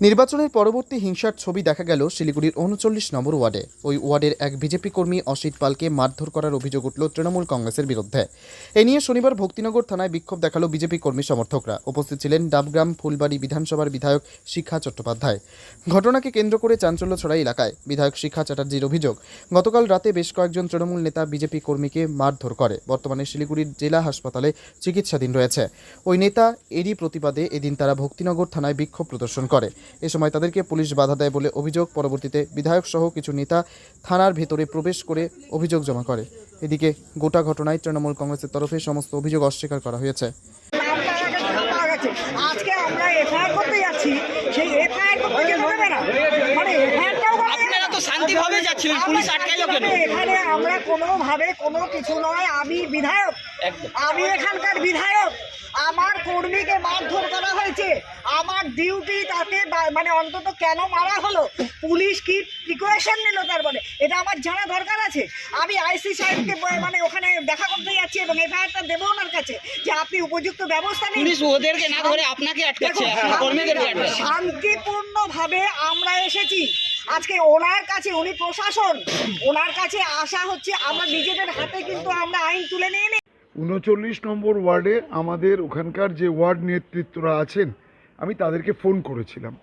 নির্বাচনের পরবর্তী হিংসার ছবি দেখা গেল শিলিগুড়ির উনচল্লিশ নম্বর ওয়ার্ডে। ওই ওয়ার্ডের এক বিজেপি কর্মী অসিত পালকে মারধর করার অভিযোগ উঠল তৃণমূল কংগ্রেসের বিরুদ্ধে। এ নিয়ে শনিবার ভক্তিনগর থানায় বিক্ষোভ দেখাল বিজেপি কর্মী সমর্থকরা। উপস্থিত ছিলেন ডাবগ্রাম ফুলবাড়ি বিধানসভার বিধায়ক শিক্ষা চট্টোপাধ্যায়। ঘটনাকে কেন্দ্র করে চাঞ্চল্য ছড়াই এলাকায়। বিধায়ক শিক্ষা চ্যাটার্জির অভিযোগ, গতকাল রাতে বেশ কয়েকজন তৃণমূল নেতা বিজেপি কর্মীকে মারধর করে। বর্তমানে শিলিগুড়ির জেলা হাসপাতালে চিকিৎসাধীন রয়েছে। ওই নেতা এরই প্রতিবাদে এদিন তারা ভক্তিনগর থানায় বিক্ষোভ প্রদর্শন করে। এ সময় তাদেরকে পুলিশ বাধা দেয় বলে অভিযোগ। পরবর্তীতে বিধায়ক সহ কিছু নেতা থানার ভেতরে প্রবেশ করে অভিযোগ জমা করে। এদিকে গোটা ঘটনায় তৃণমূল কংগ্রেসের তরফে সমস্ত অভিযোগ অস্বীকার করা হয়েছে। আজকে আমরা এফআইআর করতে যাচ্ছি। সেই এফআইআর করতে হবে না মানে শান্তিভাবে যাচ্ছিলেন পুলিশ আটকাইলো কেন? এখানে আমরা কোনোভাবে কোনো কিছু নয় আমি বিধায়ক। আমি এখানকার বিধায়ক। আমার কর্মীকে মারধর করা হয়েছে। আমার ডিউটি তাকে মানে অন্তত কেন মারা হলো? পুলিশ কি প্রিকশন নিল তার বলে এটা আমার জানা দরকার আছে। আমি আইসি সাহেবকে মানে ওখানে দেখা করতে যাচ্ছি এবং এফআইআরটা দেবো ওনার কাছে যে আপনি উপযুক্ত ব্যবস্থা নিন। পুলিশ ওদেরকে না ধরে আপনাকে আটকাচ্ছে। শান্তিপূর্ণভাবে আমরা এসেছি। আজকে ওনার কাছে, উনি প্রশাসন, ওনার কাছে আসা হচ্ছে, আমরা নিজেদের হাতে কিন্তু আমরা আইন তুলে নিয়ে নিই উনচল্লিশ নম্বর ওয়ার্ডে আমাদের ওখানকার যে ওয়ার্ড নেতৃত্বরা আছেন, আমি তাদেরকে ফোন করেছিলাম।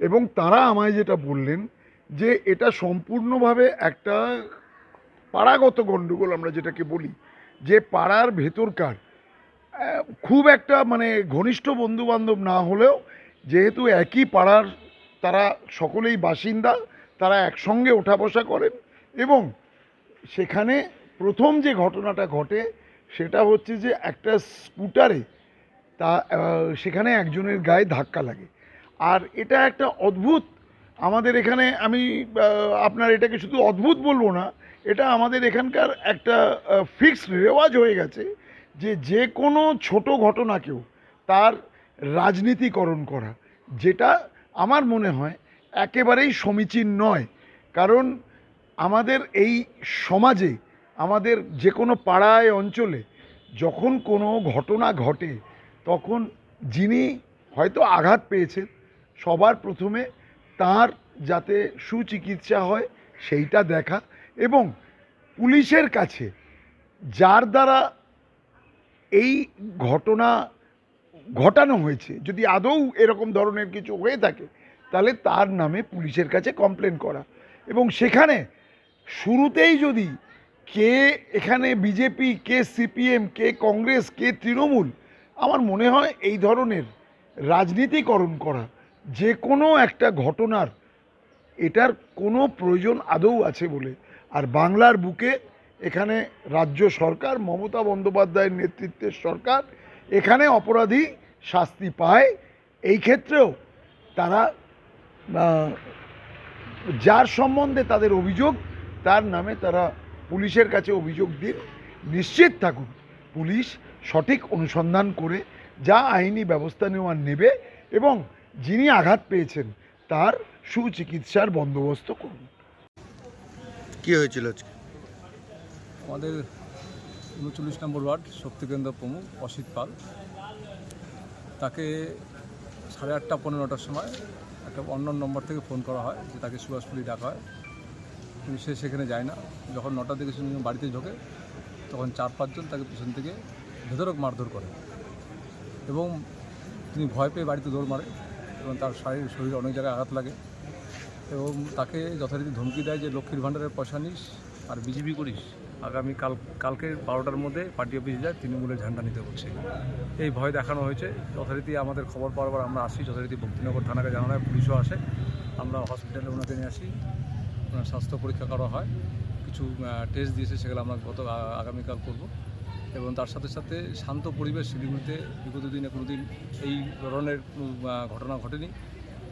এবং তারা আমায় যেটা বললেন যে এটা সম্পূর্ণভাবে একটা পাড়াগত গণ্ডগোল আমরা যেটাকে বলি, যে পাড়ার ভেতরকার খুব একটা মানে ঘনিষ্ঠ বন্ধুবান্ধব না হলেও যেহেতু একই পাড়ার তারা সকলেই বাসিন্দা, তারা একসঙ্গে ওঠা বসা করেন এবং সেখানে প্রথম যে ঘটনাটা ঘটে সেটা হচ্ছে যে একটা স্কুটারে তা সেখানে একজনের গায়ে ধাক্কা লাগে। আর এটা একটা অদ্ভুত, আমাদের এখানে আমি আপনার এটাকে শুধু অদ্ভুত বলব না, এটা আমাদের এখানকার একটা ফিক্সড রেওয়াজ হয়ে গেছে যে যে কোনো ছোট ঘটনাকেও তার রাজনীতিকরণ করা, যেটা আমার মনে হয় একেবারেই সমীচীন নয়। কারণ আমাদের এই সমাজে, আমাদের যে কোনো পাড়ায়, অঞ্চলে যখন কোনো ঘটনা ঘটে, তখন যিনি হয়তো আঘাত পেয়েছেন, সবার প্রথমে তার যাতে সুচিকিৎসা হয়, সেইটা দেখা এবং পুলিশের কাছে যার দ্বারা এই ঘটনা ঘটানো হয়েছে। যদি আদৌ এরকম ধরনের কিছু হয়ে থাকে, তাহলে তার নামে পুলিশের কাছে কমপ্লেন করা। এবং সেখানে শুরুতেই যদি কে এখানে বিজেপি, কে সিপিএম, কে কংগ্রেস, কে তৃণমূল, আমার মনে হয় এই ধরনের রাজনীতিকরণ করা, যে কোনো একটা ঘটনার, এটার কোনো প্রয়োজন আদৌ আছে বলে। আর বাংলার বুকে এখানে রাজ্য সরকার, মমতা বন্দ্যোপাধ্যায়ের নেতৃত্বের সরকার এখানে অপরাধী শাস্তি পায়। এই ক্ষেত্রেও তারা যার সম্বন্ধে তাদের অভিযোগ তার নামে তারা পুলিশের কাছে অভিযোগ দিন। নিশ্চিত থাকুন পুলিশ সঠিক অনুসন্ধান করে যা আইনি ব্যবস্থা নেওয়ার নেবে এবং যিনি আঘাত পেয়েছেন তার সুচিকিৎসার বন্দোবস্ত করুন। কি হয়েছিল আজকে? আমাদের উনচল্লিশ নম্বর ওয়ার্ড শক্তিকেন্দ্র প্রমুখ অসিত পাল। তাকে সাড়ে আটটা পনেরোটার সময় একটা অন্য নম্বর থেকে ফোন করা হয় যে তাকে সুভাষপুরি ডাকা হয়। কিন্তু সে সেখানে যায় না। যখন নটার দিকে সে বাড়িতে ঢোকে, তখন চার পাঁচজন তাকে পিছন থেকে ভেতরক মারধর করে এবং তিনি ভয় পেয়ে বাড়িতে দৌড় মারে এবং তার শারীর শরীরে অনেক জায়গায় আঘাত লাগে এবং তাকে যথারীতি ধমকি দেয় যে, লক্ষ্মীর ভাণ্ডারের পয়সা নিস আর বিজেপি করিস? আগামী কাল, কালকে বারোটার মধ্যে পার্টি অফিসে যায় তৃণমূলের ঝান্ডা নিতে বলছে। এই ভয় দেখানো হয়েছে। যথারীতি আমাদের খবর পাওয়ার পর আমরা আসি। যথারীতি ভক্তিনগর থানাকে জানানো হয়, পুলিশও আসে। আমরা হসপিটালে ওনাকে নিয়ে আসি। ওনার স্বাস্থ্য পরীক্ষা করা হয়। কিছু টেস্ট দিয়েছে, সেগুলো আমরা গত আগামীকাল করব। এবং তার সাথে সাথে শান্ত পরিবেশ, শিলিগুড়িতে বিগত দিনে কোনো দিন এই ধরনের ঘটনা ঘটেনি।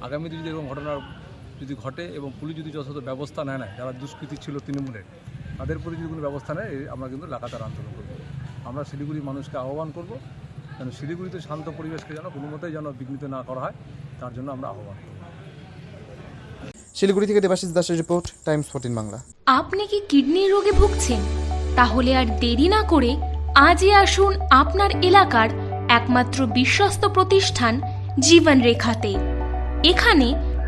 আগামী দিনে এরকম ঘটনা যদি ঘটে এবং পুলিশ যদি যথাযথ ব্যবস্থা নেয় না যারা দুষ্কৃতী ছিল তৃণমূলের তাদের প্রতি যদি কোনো ব্যবস্থা নেয় আমরা কিন্তু লাগাতার আন্দোলন করব। আমরা শিলিগুড়ির মানুষকে আহ্বান করব যেন শিলিগুড়িতে শান্ত পরিবেশকে যেন কোনো মতেই যেন বিঘ্নিত না করা হয় তার জন্য আমরা আহ্বান করব। শিলিগুড়ি থেকে দেবাশিস দাসের রিপোর্ট টাইমস ফোর্টিন বাংলা। আপনি কি কিডনির রোগে ভুগছেন? তাহলে আর দেরি না করে আজই আসুন আপনার এলাকার একমাত্র বিশ্বস্ত প্রতিষ্ঠান জীবন রেখাতে এখানে